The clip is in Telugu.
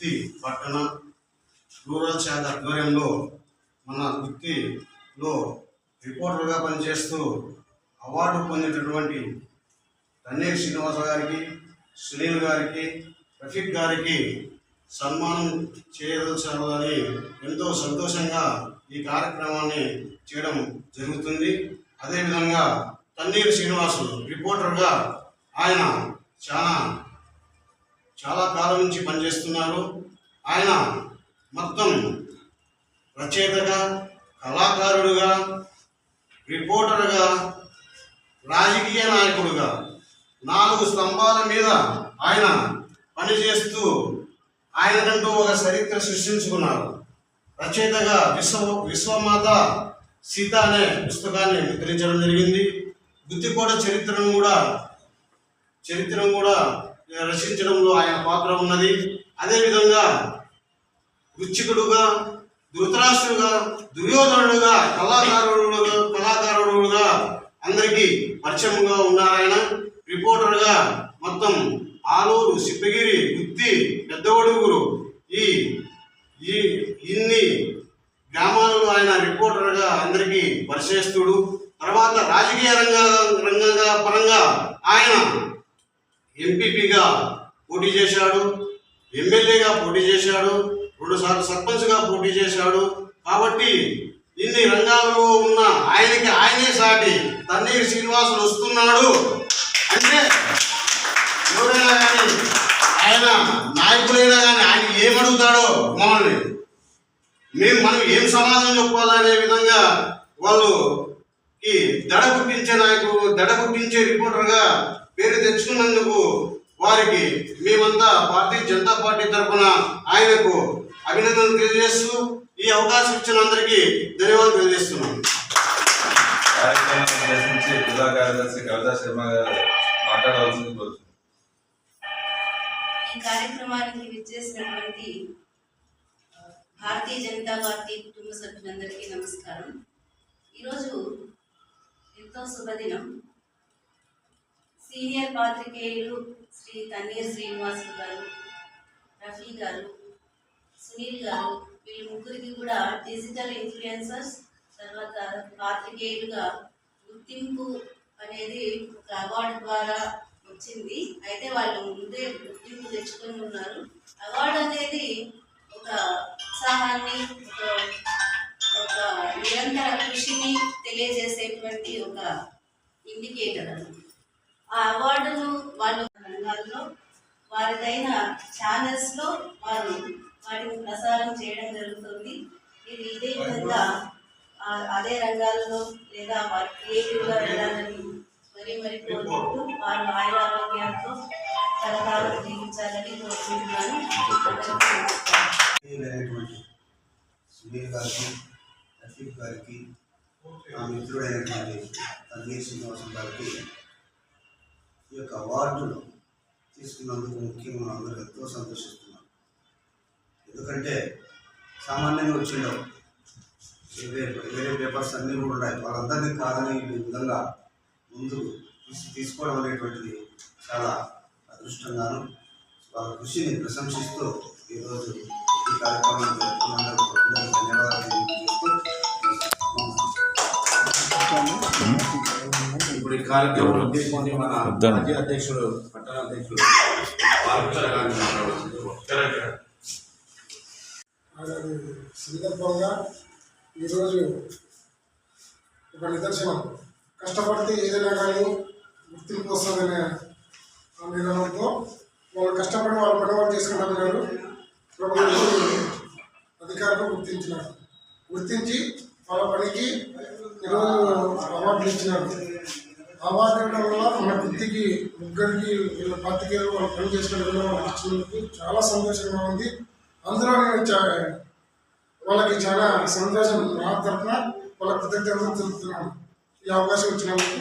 గుత్తి పట్టణ రూరల్ శాఖ ఆధ్వర్యంలో మన గుత్తిలో రిపోర్టర్గా పనిచేస్తూ అవార్డు పొందినటువంటి తన్నీర్ శ్రీనివాస గారికి సునీల్ గారికి రఫీక్ గారికి సన్మానం చేయదలచాలని ఎంతో సంతోషంగా ఈ కార్యక్రమాన్ని చేయడం జరుగుతుంది. అదేవిధంగా తన్నీరు శ్రీనివాసు రిపోర్టర్గా ఆయన చాలా చాలా కాలం నుంచి పనిచేస్తున్నారు. ఆయన మొత్తం రచయితగా కళాకారుడుగా రిపోర్టర్గా రాజకీయ నాయకుడుగా నాలుగు స్తంభాల మీద ఆయన పనిచేస్తూ ఆయనకంటూ ఒక చరిత్ర సృష్టించుకున్నారు. రచయితగా విశ్వ విశ్వమాత సీత అనే పుస్తకాన్ని ముద్రించడం జరిగింది. బుద్ధికోట చరిత్రను కూడా చరిత్రను కూడా రచించడంలో ఆయన పాత్ర ఉన్నది. అదేవిధంగా వృచ్చికుడుగా ధృతరాష్ట్రుడుగా దుర్యోధనుడుగా కళాకారుడుగా కళాకారుడుగా అందరికీ పరిచయంగా ఉన్నారాయన రిపోర్టర్గా మొత్తం ఆలూరు సిప్పగిరి గుత్తి పెద్దవడుగురు ఈ ఈ ఇన్ని గ్రామాలలో ఆయన రిపోర్టర్గా అందరికీ పరిచయస్తుడు. తర్వాత రాజకీయ రంగ రంగంగా పరంగా ఆయన ఎంపీపీగా పోటీ చేశాడు ఎమ్మెల్యేగా పోటీ చేశాడు రెండుసార్లు సర్పంచ్గా పోటీ చేశాడు. కాబట్టి ఇన్ని రంగాల్లో ఉన్న ఆయనకి ఆయనే సాటి తన్నీరు శ్రీనివాసులు వస్తున్నాడు. అంటే ఎవరైనా కానీ ఆయన నాయకులైనా కానీ ఆయన ఏమడుగుతాడో మమ్మల్ని. మేము మనం ఏం సమాధానం చెప్పాలనే విధంగా వాళ్ళు ఈ దడ పుట్టించే నాయకుడు దడ పుట్టించే రిపోర్టర్గా పేరు తెచ్చుకున్నందుకు వారికి మేమంతా భారతీయ జనతా పార్టీ తరఫున ఆయనకు అభినందనలు తెలియజేస్తూ ఈ అవకాశం ఇచ్చిన అందరికీ ధన్యవాదాలు తెలియజేస్తున్నాను కార్యక్రమాన్ని ఉద్దేశించి జిల్లా కార్యదర్శి కవితా శర్మ గారు మాట్లాడవలసింది కోరుతున్నాను ఈ కార్యక్రమానికి విచ్చేసినటువంటి భారతీయ జనతా పార్టీ కుటుంబ సభ్యులందరికీ నమస్కారం. ఈరోజు ఎంతో శుభదినం. సీనియర్ పాత్రికేయులు శ్రీ తన్నీర్ శ్రీనివాస్ గారు రఫీ గారు సునీల్ గారు వీళ్ళ ముగ్గురికి కూడా డిజిటల్ ఇన్ఫ్లుయెన్సర్స్ తర్వాత పాత్రికేయులుగా గుర్తింపు అనేది ఒక అవార్డు ద్వారా వచ్చింది. అయితే వాళ్ళు ముందే గుర్తింపు తెచ్చుకొని ఉన్నారు. అవార్డు అనేది ఒక ఉత్సాహాన్ని ఒక ఒక నిరంతర కృషిని తెలియజేసేటువంటి ఒక ఇండికేటర్ అనమాట ఆ అవార్డును వాళ్ళు రంగాల్లో వారిదైన ఛానల్స్లో వారు వాటిని ప్రసారం చేయడం జరుగుతుంది. ఇది ఇదే విధంగా అదే రంగాల్లో లేదా వారి క్రియేటివ్గా వెళ్ళాలని మరీ మరి కోరుకుంటూ వారు ఆయుర ఆయురారోగ్యాలతో తరతరాలు జీవించాలని కోరుకుంటున్నాను. సునీల్ గారికి రఫీక్ గారికి నా మిత్రుడైనటువంటి తన్నీర్ శ్రీనివాసం గారికి ఈ యొక్క అవార్డును తీసుకున్నందుకు ముఖ్యంగా అందరూ ఎంతో సంతోషిస్తున్నారు. ఎందుకంటే సామాన్యంగా వచ్చిండవు. వేరే వేరే పేపర్స్ అన్నీ కూడా ఉన్నాయి. వాళ్ళందరినీ కాదని ఈ విధంగా ముందు కృషి తీసుకోవడం అనేటువంటిది చాలా అదృష్టంగాను వాళ్ళ కృషిని ప్రశంసిస్తూ ఈరోజు ఈ కార్యక్రమం కార్యక్రమం ఉద్దేశించి మన మాజీ అధ్యక్షుడు పట్టణ అధ్యక్షుడు సందర్భంగా ఈరోజు ఒక నిదర్శనం. కష్టపడితే ఏదైనా కానీ గుర్తింపు వస్తుందనే నినాదంతో వాళ్ళు కష్టపడి వాళ్ళు పని వాళ్ళు చేసుకుంటారు గారు ప్రభుత్వం అధికారులు గుర్తించినారు. గుర్తించి వాళ్ళ పనికి ఈరోజు అవార్డులు ఇచ్చినారు. అవార్డు వల్ల మన వృత్తికి ముగ్గురికి వీళ్ళ పత్రికలు వాళ్ళు పని చేసుకునే విధంగా ఇచ్చినందుకు చాలా సంతోషంగా ఉంది. అందులో నేను వాళ్ళకి చాలా సంతోషం నా తరఫున వాళ్ళ కృతజ్ఞతలు తెలుపుతున్నాను. ఈ అవకాశం వచ్చినందుకు